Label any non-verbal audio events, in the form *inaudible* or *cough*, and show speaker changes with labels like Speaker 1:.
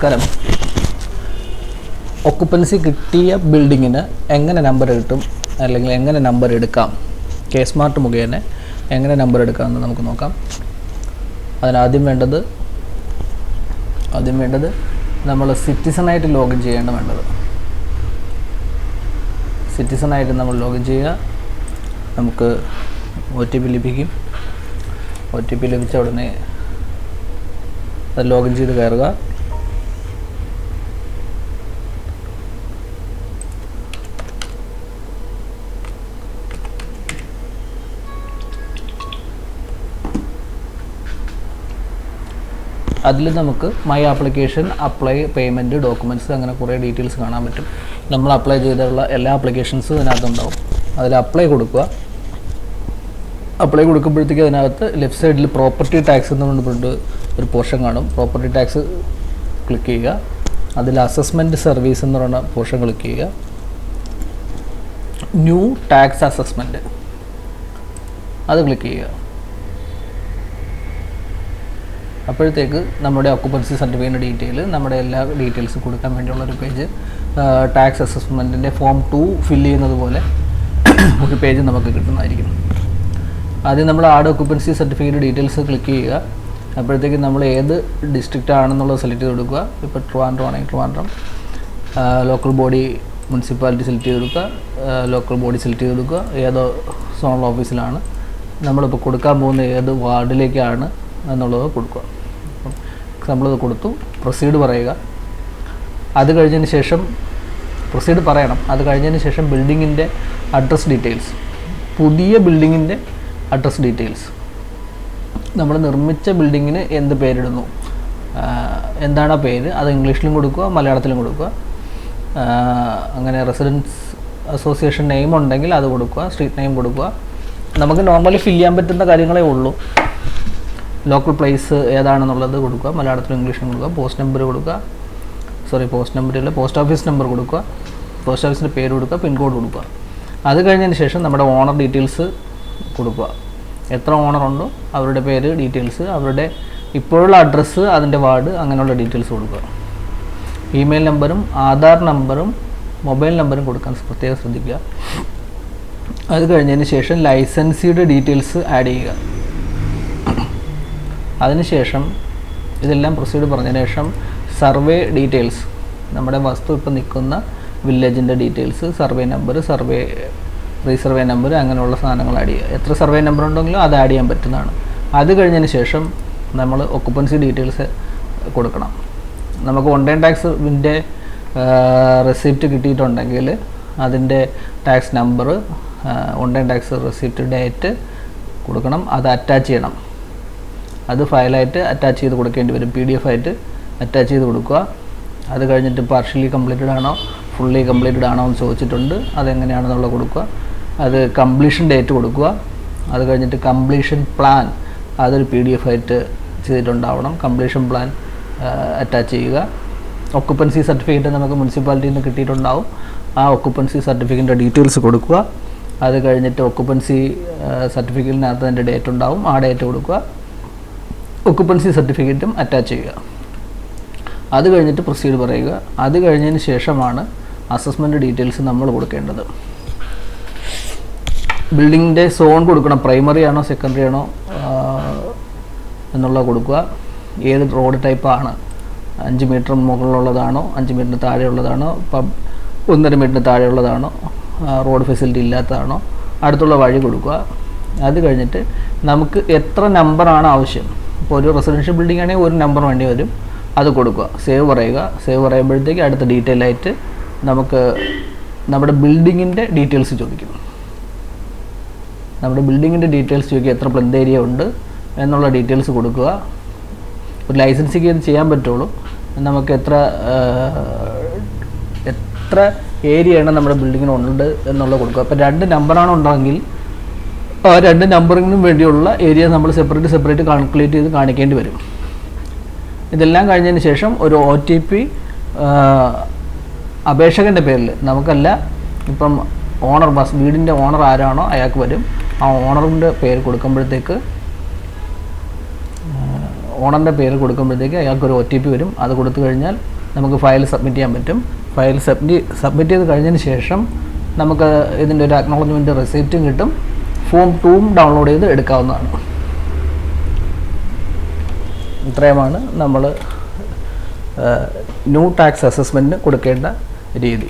Speaker 1: നമസ്കാരം. ഒക്കുപ്പൻസി കിട്ടിയ ബിൽഡിങ്ങിന് എങ്ങനെ നമ്പർ കിട്ടും? അല്ലെങ്കിൽ എങ്ങനെ നമ്പർ എടുക്കാം? കെ സ്മാർട്ട് മുഖേന എങ്ങനെ നമ്പർ എടുക്കാമെന്ന് നമുക്ക് നോക്കാം. അതിനാദ്യം വേണ്ടത് ആദ്യം വേണ്ടത് നമ്മൾ സിറ്റിസണായിട്ട് ലോഗിൻ ചെയ്യേണ്ട വേണ്ടത്. സിറ്റിസണായിട്ട് നമ്മൾ ലോഗിൻ ചെയ്യുക. നമുക്ക് ഒ ടി പി ലഭിക്കും. ഒ ടി പി ലഭിച്ച ഉടനെ അത് ലോഗിൻ ചെയ്ത് കയറുക. അതിൽ നമുക്ക് my application apply payment documents അങ്ങനെ കുറേ ഡീറ്റെയിൽസ് കാണാൻ പറ്റും. നമ്മൾ അപ്ലൈ ചെയ്തിട്ടുള്ള എല്ലാ ആപ്ലിക്കേഷൻസും ഇതിനകത്തുണ്ടാവും. അതിൽ അപ്ലൈ കൊടുക്കുക. അപ്ലൈ കൊടുക്കുമ്പോഴത്തേക്ക് അതിനകത്ത് ലെഫ്റ്റ് സൈഡിൽ പ്രോപ്പർട്ടി ടാക്സ് എന്ന് പറഞ്ഞിട്ട് ഒരു പോർഷൻ കാണും. പ്രോപ്പർട്ടി ടാക്സ് ക്ലിക്ക് ചെയ്യുക. അതിൽ അസസ്മെന്റ് സർവീസ് എന്ന് പറയുന്ന പോർഷൻ ക്ലിക്ക് ചെയ്യുക. ന്യൂ ടാക്സ് അസസ്മെന്റ് അത് ക്ലിക്ക് ചെയ്യുക. അപ്പോഴത്തേക്ക് നമ്മുടെ ഒക്കുപ്പൻസി സർട്ടിഫിക്കറ്റിന്റെ ഡീറ്റെയിൽ നമ്മുടെ എല്ലാ ഡീറ്റെയിൽസ് കൊടുക്കാൻ വേണ്ടിയുള്ള ഒരു പേജ് ടാക്സ് അസസ്മെന്റിന്റെ ഫോം ടു ഫില്ല് ചെയ്യുന്നത് പോലെ *coughs* ഒരു പേജ് നമുക്ക് കിട്ടുന്നതായിരിക്കും. ആദ്യം നമ്മൾ add occupancy certificate details click ചെയ്യുക. അപ്പോഴത്തേക്ക് നമ്മൾ ഏത് ഡിസ്ട്രിക്റ്റ് ആണെന്നുള്ളത് സെലക്ട് ചെയ്ത് കൊടുക്കുക. ഇപ്പോൾ ട്രിവാൻഡ്രം ആണെങ്കിൽ Trivandrum. Local body municipality select ചെയ്ത് കൊടുക്കുക. ലോക്കൽ ബോഡി സെലക്ട് ചെയ്ത് കൊടുക്കുക. ഏതോ സോണൽ ഓഫീസിലാണ് നമ്മളിപ്പോൾ കൊടുക്കാൻ പോകുന്ന ഏത് വാർഡിലേക്കാണ് എന്നുള്ളത് കൊടുക്കുക. നമ്മളത് കൊടുത്തു. പ്രൊസീഡ് പറയുക. അത് കഴിഞ്ഞതിന് ശേഷം പ്രൊസീഡ് പറയണം. അത് കഴിഞ്ഞതിന് ശേഷം ബിൽഡിങ്ങിന്റെ അഡ്രസ് ഡീറ്റെയിൽസ് പുതിയ ബിൽഡിങ്ങിന്റെ അഡ്രസ് ഡീറ്റെയിൽസ് നമ്മൾ നിർമ്മിച്ച ബിൽഡിങ്ങിന് എന്ത് പേരിടുന്നു? എന്താണ് ആ പേര്? അത് ഇംഗ്ലീഷിലും കൊടുക്കുക മലയാളത്തിലും കൊടുക്കുക. അങ്ങനെ റെസിഡൻസ് അസോസിയേഷൻ നെയിം ഉണ്ടെങ്കിൽ അത് കൊടുക്കുക സ്ട്രീറ്റ് നെയിം കൊടുക്കുക. നമുക്ക് നോർമലി ഫില്ല് ചെയ്യാൻ പറ്റുന്ന കാര്യങ്ങളേ ഉള്ളൂ. ലോക്കൽ പ്ലേസ് ഏതാണെന്നുള്ളത് കൊടുക്കുക. മലയാളത്തിലും ഇംഗ്ലീഷിലും കൊടുക്കുക. പോസ്റ്റ് നമ്പർ കൊടുക്കുക. സോറി പോസ്റ്റ് നമ്പറിൽ പോസ്റ്റ് ഓഫീസ് നമ്പർ കൊടുക്കുക. പോസ്റ്റ് ഓഫീസിന്റെ പേര് കൊടുക്കുക പിൻകോഡ് കൊടുക്കുക. അത് കഴിഞ്ഞതിന് ശേഷം നമ്മുടെ ഓണർ ഡീറ്റെയിൽസ് കൊടുക്കുക. എത്ര ഓണർ ഉണ്ടോ അവരുടെ പേര് ഡീറ്റെയിൽസ് അവരുടെ ഇപ്പോഴുള്ള അഡ്രസ്സ് അതിന്റെ വാർഡ് അങ്ങനെയുള്ള ഡീറ്റെയിൽസ് കൊടുക്കുക. ഇമെയിൽ നമ്പറും ആധാർ നമ്പറും മൊബൈൽ നമ്പറും കൊടുക്കാൻ പ്രത്യേകം ശ്രദ്ധിക്കുക. അത് കഴിഞ്ഞതിന് ശേഷം ലൈസൻസിയുടെ ഡീറ്റെയിൽസ് ആഡ് ചെയ്യുക. അതിനുശേഷം ഇതെല്ലാം പ്രൊസീഡ് പറഞ്ഞതിന് ശേഷം സർവേ ഡീറ്റെയിൽസ് നമ്മുടെ വസ്തു ഇപ്പം നിൽക്കുന്ന വില്ലേജിന്റെ details survey number survey resurvey number അങ്ങനെയുള്ള സാധനങ്ങൾ ആഡ് ചെയ്യുക. എത്ര സർവേ നമ്പർ ഉണ്ടെങ്കിലും അത് ആഡ് ചെയ്യാൻ പറ്റുന്നതാണ്. അത് കഴിഞ്ഞതിന് ശേഷം നമ്മൾ ഒക്കുപ്പൻസി ഡീറ്റെയിൽസ് കൊടുക്കണം. നമുക്ക് വൺ ടൈം ടാക്സിന്റെ റെസിപ്റ്റ് കിട്ടിയിട്ടുണ്ടെങ്കിൽ അതിന്റെ tax number time tax receipt date കൊടുക്കണം. അത് അറ്റാച്ച് ചെയ്യണം. അത് ഫയലായിട്ട് അറ്റാച്ച് ചെയ്ത് കൊടുക്കേണ്ടി വരും. പി ഡി എഫ് ആയിട്ട് അറ്റാച്ച് ചെയ്ത് കൊടുക്കുക. അത് കഴിഞ്ഞിട്ട് പാർഷ്യലി കംപ്ലീറ്റഡ് ആണോ ഫുള്ളി കംപ്ലീറ്റഡ് ആണോ എന്ന് ചോദിച്ചിട്ടുണ്ട്. അതെങ്ങനെയാണെന്നുള്ളത് കൊടുക്കുക. അത് കംപ്ലീഷൻ ഡേറ്റ് കൊടുക്കുക. അത് കഴിഞ്ഞിട്ട് കംപ്ലീഷൻ പ്ലാൻ അതൊരു പി ഡി എഫ് ആയിട്ട് ചെയ്തിട്ടുണ്ടാവണം. കംപ്ലീഷൻ പ്ലാൻ അറ്റാച്ച് ചെയ്യുക. ഒക്കുപ്പൻസി സർട്ടിഫിക്കറ്റ് നമുക്ക് മുനിസിപ്പാലിറ്റിയിൽ നിന്ന് കിട്ടിയിട്ടുണ്ടാവും. ആ ഒക്കുപ്പൻസി സർട്ടിഫിക്കറ്റിന്റെ ഡീറ്റെയിൽസ് കൊടുക്കുക. അത് കഴിഞ്ഞിട്ട് ഒക്കുപ്പൻസി സർട്ടിഫിക്കറ്റിനകത്ത് അതിന്റെ ഡേറ്റ് ഉണ്ടാവും. ആ ഡേറ്റ് കൊടുക്കുക. ഒക്കുപ്പൻസി സർട്ടിഫിക്കറ്റും അറ്റാച്ച് ചെയ്യുക. അത് കഴിഞ്ഞിട്ട് പ്രൊസീഡ് പറയുക. അത് കഴിഞ്ഞതിന് ശേഷമാണ് അസസ്മെന്റ് ഡീറ്റെയിൽസ് നമ്മൾ കൊടുക്കേണ്ടത്. ബിൽഡിങ്ങിന്റെ സോൺ കൊടുക്കണം. പ്രൈമറി ആണോ സെക്കൻഡറി ആണോ എന്നുള്ളത് കൊടുക്കുക. ഏത് റോഡ് ടൈപ്പാണ് അഞ്ച് മീറ്റർ മുകളിലുള്ളതാണോ അഞ്ച് മീറ്ററിന് താഴെയുള്ളതാണോ പബ് ഒന്നര മീറ്ററിന് താഴെയുള്ളതാണോ റോഡ് ഫെസിലിറ്റി ഇല്ലാത്തതാണോ അടുത്തുള്ള വഴി കൊടുക്കുക. അത് കഴിഞ്ഞിട്ട് നമുക്ക് എത്ര നമ്പറാണ് ആവശ്യം? ഇപ്പോൾ ഒരു റെസിഡൻഷ്യൽ ബിൽഡിംഗ് ആണെങ്കിൽ ഒരു നമ്പർ വേണ്ടി വരും. അത് കൊടുക്കുക. സേവ് പറയുക. സേവ് പറയുമ്പോഴത്തേക്ക് അടുത്ത ഡീറ്റെയിൽ ആയിട്ട് നമുക്ക് നമ്മുടെ ബിൽഡിങ്ങിന്റെ ഡീറ്റെയിൽസ് ചോദിക്കും. നമ്മുടെ ബിൽഡിങ്ങിന്റെ ഡീറ്റെയിൽസ് ചോദിക്കുക. എത്ര പ്ലന്ത് ഏരിയ ഉണ്ട് എന്നുള്ള ഡീറ്റെയിൽസ് കൊടുക്കുക. ഒരു ലൈസൻസിക്ക് ഇത് ചെയ്യാൻ പറ്റുള്ളൂ. നമുക്ക് എത്ര എത്ര ഏരിയയാണ് നമ്മുടെ ബിൽഡിങ്ങിന് ഉണ്ട് എന്നുള്ളത് കൊടുക്കുക. അപ്പോൾ രണ്ട് നമ്പറാണ് ഉണ്ടെങ്കിൽ രണ്ട് നമ്പറിങ്ങിനും വേണ്ടിയുള്ള ഏരിയ നമ്മൾ സെപ്പറേറ്റ് സെപ്പറേറ്റ് കാൽക്കുലേറ്റ് ചെയ്ത് കാണിക്കേണ്ടി വരും. ഇതെല്ലാം കഴിഞ്ഞതിന് ശേഷം ഒരു ഒ ടി പി അപേക്ഷകന്റെ പേരിൽ നമുക്കല്ല ഇപ്പം ഓണർ ബസ് വീടിന്റെ ഓണർ ആരാണോ അയാൾക്ക് വരും. ആ ഓണറിന്റെ പേര് കൊടുക്കുമ്പോഴത്തേക്ക് ഓണറിന്റെ പേര് കൊടുക്കുമ്പോഴത്തേക്ക് അയാൾക്കൊരു ഒ ടി പി വരും. അത് കൊടുത്തു കഴിഞ്ഞാൽ നമുക്ക് ഫയൽ സബ്മിറ്റ് ചെയ്യാൻ പറ്റും. ഫയൽ സബ്മിറ്റ് സബ്മിറ്റ് ചെയ്ത് കഴിഞ്ഞതിന് ശേഷം നമുക്ക് ഇതിന്റെ ഒരു അക്നോളജ്മെന്റ് റിസീപ്റ്റും കിട്ടും. ഫോം ടൂവും ഡൗൺലോഡ് ചെയ്ത് എടുക്കാവുന്നതാണ്. ഇത്രയുമാണ് നമ്മൾ ന്യൂ ടാക്സ് അസസ്മെന്റിന് കൊടുക്കേണ്ട രീതി.